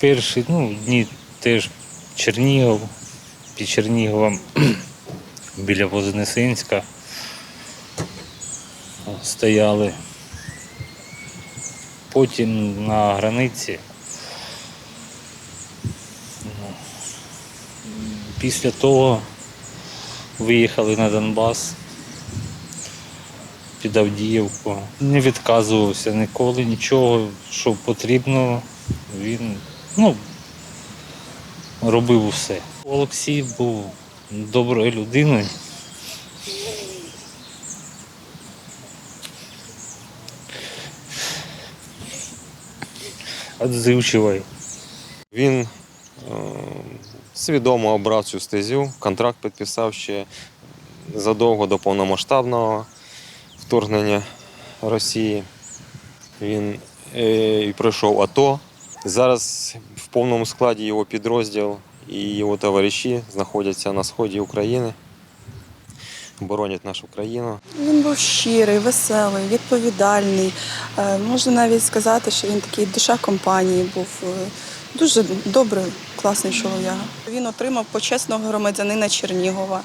перші ну, дні теж Чернігов, під Черніговом біля Вознесенська стояли. Потім на границі. Ну, Після того виїхали на Донбас під Авдіївку. Не відказувався ніколи нічого, що потрібно. Він ну, робив усе. Олексій був доброю людиною. Отзивчивий. Він е, свідомо обрав цю стезю, контракт підписав ще задовго до повномасштабного вторгнення Росії. Він е, пройшов АТО. Зараз в повному складі його підрозділ і його товариші знаходяться на сході України, боронять нашу країну. Він був щирий, веселий, відповідальний. Е, Можна навіть сказати, що він такий душа компанії був. Дуже добрий, класний чоловік. Він отримав почесного громадянина Чернігова.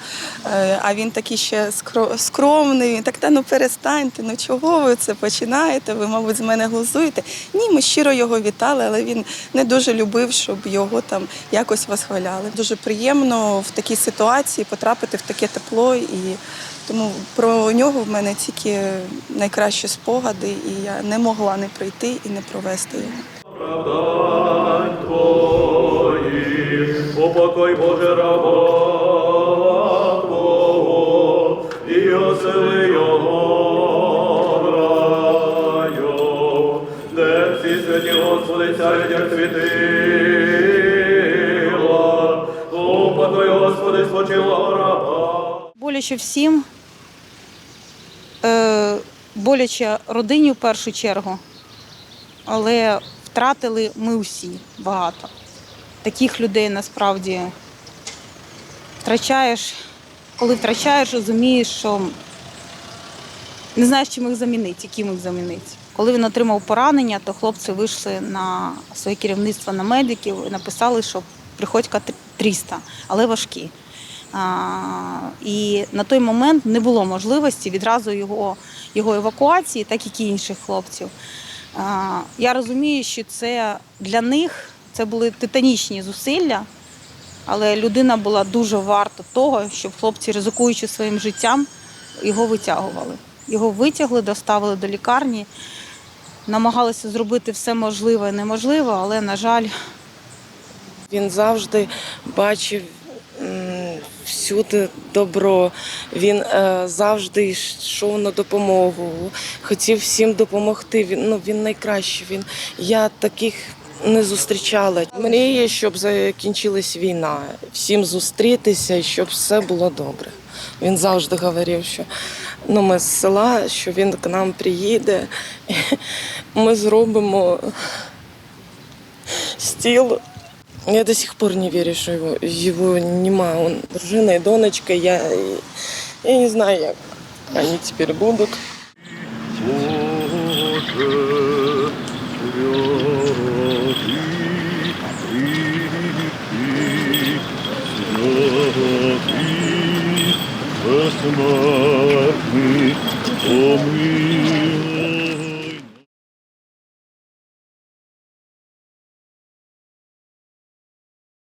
Е, А він такий ще скромний. Він так, та ну перестаньте, ну чого ви це починаєте? Ви, мабуть, з мене глузуєте. Ні, ми щиро його вітали, але він не дуже любив, щоб його там якось восхваляли. Дуже приємно в такій ситуації потрапити в таке тепло і тому про нього в мене тільки найкращі спогади, і я не могла не прийти і не провести його. Оправдань Твоїх, упокой Боже раба Твого, і осели його в раю, де всі святі Господи, царя світила, упокой Господи, спочила раба. Боляче всім, е, боляче родині в першу чергу, але втратили ми всі багато. Таких людей насправді втрачаєш, коли втрачаєш, розумієш, що не знаєш, чим їх замінити, яким їх замінити. Коли він отримав поранення, то хлопці вийшли на своє керівництво на медиків і написали, що приходька 300, але важкі. А, і на той момент не було можливості відразу його, його евакуації, так як і інших хлопців. Я розумію, що це для них це були титанічні зусилля, але людина була дуже варта того, щоб хлопці, ризикуючи своїм життям, його витягували. Його витягли, доставили до лікарні, намагалися зробити все можливе і неможливе, але, на жаль, Він завжди бачив всюди добро. Він е, завжди йшов на допомогу, хотів всім допомогти. Він ну він найкращий. Він я таких не зустрічала. Мріє, щоб закінчилась війна, всім зустрітися щоб все було добре. Він завжди говорив, що ну, ми з села, що він к нам приїде, ми зробимо стіл. Я до сих пор не верю, что его, его нема. Он дружина и донечка. Я, я не знаю, как они теперь будут. Боже, помилуй.